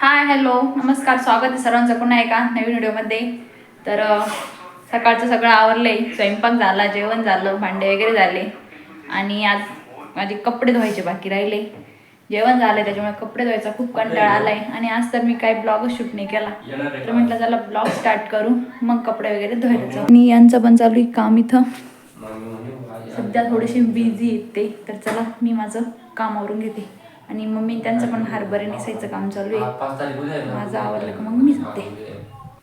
Hi hello नमस्कार स्वागत आहे सर्वांचं. पुन्हा एका नवीन व्हिडिओमध्ये. तर सकाळचं सगळं आवरलंय. स्वयंपाक झाला जेवण झालं भांडे वगैरे झाले. आणि आज माझे कपडे धुवायचे बाकी राहिले. जेवण झालंय त्याच्यामुळे कपडे धुवायचा खूप कंटाळा आलाय. आणि आज तर मी काही ब्लॉगच शूट नाही केला. तर म्हटलं चला ब्लॉग स्टार्ट करू. मग कपडे वगैरे धुवायचं आणि यांचं पण चालू आहे काम इथं. सध्या थोडीशी बिझी येते ते. तर चला मी माझं काम आवरून घेते. आणि मम्मी त्यांचं पण हरभरे नेसायचं काम चालू आहे. माझं आवडलं का मग मी जाते.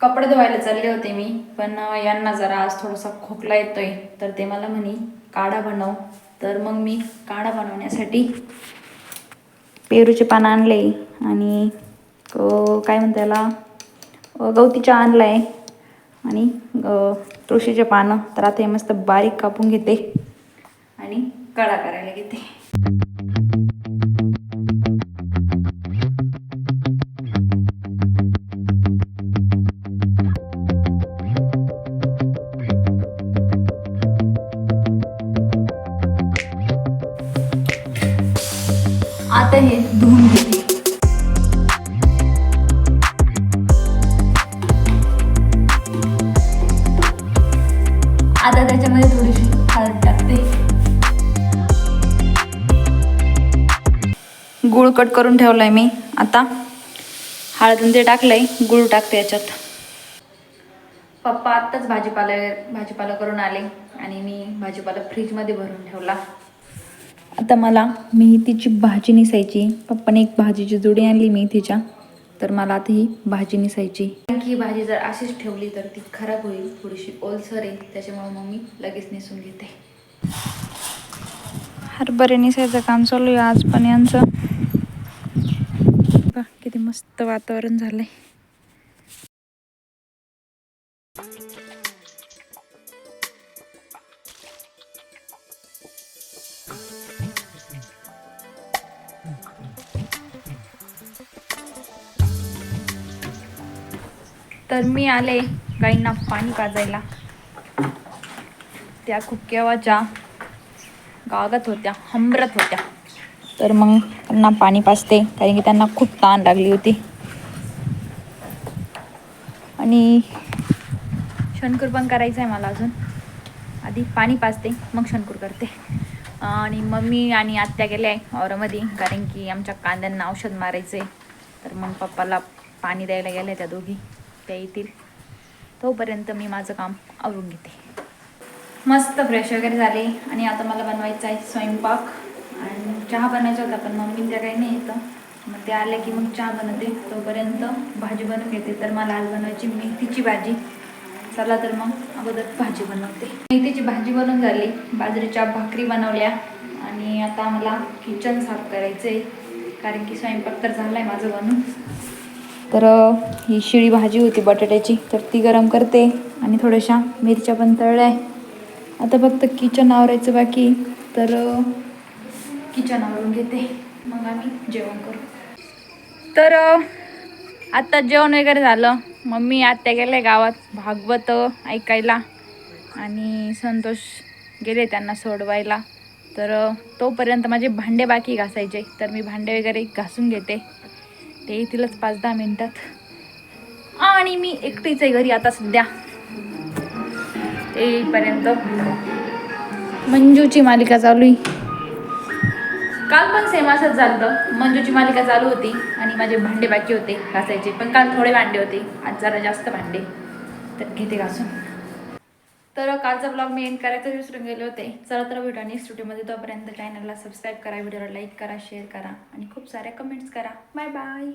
कपडे धुवायला चालले होते मी पण यांना जरा आज थोडासा खोकला येतोय. तर ते मला म्हणे काढा बनव. तर मग मी काढा बनवण्यासाठी पेरूचे पानं आणले आणि काय म्हणता याला अं, गवती चहा आणलाय. आणि तुळशीचे पानं. तर आता हे मस्त बारीक कापून घेते आणि कडा करायला घेते. आता हे धुवून घेते. आता त्याच्यामध्ये थोडीशी हळद टाकते. गुळ कट करून ठेवलाय मी आता. हळद ते टाकलंय गुळ टाकते याच्यात. पप्पा आत्ताच भाजीपाला भाजीपाला करून आले आणि मी भाजीपाला फ्रीजमध्ये भरून ठेवला. आता मला मेथीची भाजी निसायची. पप्पाने एक भाजीची जोडी आणली मेथीच्या. तर मला आता ही भाजी निसायची. कारण की ही भाजी जर अशीच ठेवली तर ती खराब होईल. थोडीशी ओलसर आहे. त्याच्यामुळे मग मी लगेच निसून घेते. हरभरे निसायचं काम चालू आहे आज पण यांचं. किती मस्त वातावरण झालंय. तर मी आले गाईंना पाणी पाजायला. त्या खूप केव्हाच्या गागत होत्या हंबरत होत्या. तर मग त्यांना पाणी पाजते कारण की त्यांना खूप ताण लागली होती. आणि शंकर पण करायचं आहे मला अजून. आधी पाणी पाजते मग शंकर करते. आणि मम्मी आणि आत्या गेल्या आहे औरामध्ये कारण की आमच्या कांद्यांना औषध मारायचं. आहे तर मग पप्पाला पाणी द्यायला गेल्या त्या दोघी. त्या येतील. तोपर्यंत मी माझं काम आवरून घेते. मस्त फ्रेश वगैरे झाले. आणि आता मला बनवायचं आहे स्वयंपाक. आणि चहा बनवायचा होता पण मम्मी त्या काही नाही येतं मग ते आले की मग चहा बनवते. तोपर्यंत भाजी बनवून घेते. तर मला आज बनवायची मेथीची भाजी. चला तर मग अगोदर भाजी बनवते. मेथीची भाजी बनवून झाली. बाजरीच्या भाकरी बनवल्या. आणि आता मला किचन साफ करायचं आहे कारण की स्वयंपाक तर झाला आहे माझं बनून. तर ही शिळी भाजी होती बटाट्याची तर ती गरम करते आणि थोड्याशा मिरच्या पण तळल्या आहे. आता फक्त किचन आवरायचं बाकी तर किचन आवरून घेते. मग आम्ही जेवण करू. तर आत्ता जेवण वगैरे झालं. मम्मी आत्या गेले गावात भागवत ऐकायला. आणि संतोष गेले त्यांना सोडवायला. तर तोपर्यंत माझे भांडे बाकी घासायचे. तर मी भांडे वगैरे घासून घेते. ते येतीलच पाच दहा मिनिटात. आणि मी एकटीच आहे घरी आता सध्या. ते येईपर्यंत मंजूची मालिका चालू आहे. काल पण सेम असंच झालं मंजूची मालिका चालू होती आणि माझे भांडे बाकी होते घासायचे. पण काल थोडे भांडे होते. आज जरा जास्त भांडे. तर घेते घासून. तर कालचा ब्लॉग मी एंड करायचं विसरून गेले होते. चला तर व्हिडिओ आणि स्टुडिओमध्ये तोपर्यंत चॅनलला सबस्क्राईब करा व्हिडिओला लाईक करा शेअर करा आणि खूप साऱ्या कमेंट्स करा. Bye bye